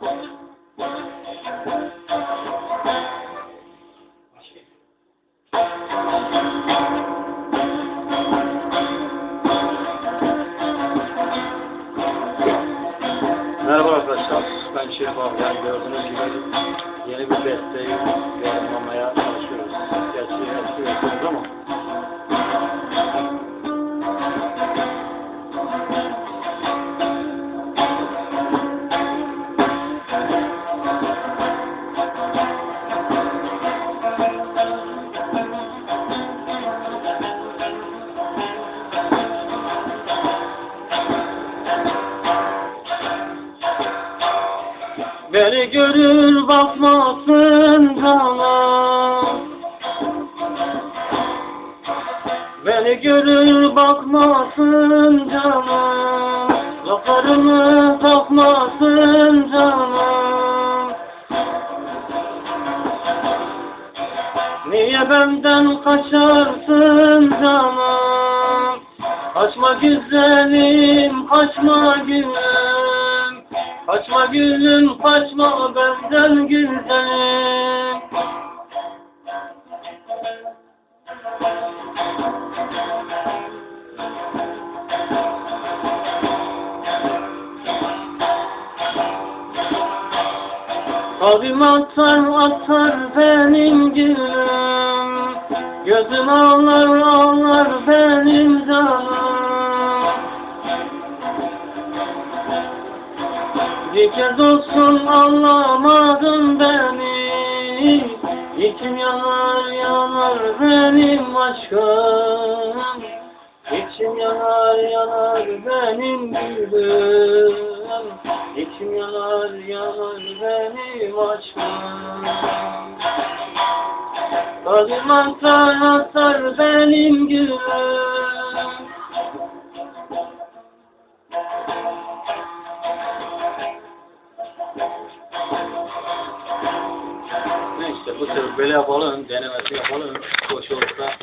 Merhaba arkadaşlar, ben Şerif abi. Yani gördüğünüz gibi yeni bir besteyi yorumlamaya Beni görür bakmasın canım Beni görür bakmasın canım Laflarımı takmasın canım Niye benden kaçarsın canım Kaçma güzelim, kaçma gülüm Kaçma gülüm, kaçma benden güzelim Kalbim atar atar benim gülüm. Gözüm ağlar ağlar benim Kez olsun anlamadın beni. İçim yanar yanar benim aşkım. İçim yanar yanar benim gülüm. İçim yanar yanar benim aşkım. Kalbim atar atar benim gülüm bu sefer böyle yapalım, denemesi yapalım. Boş olursa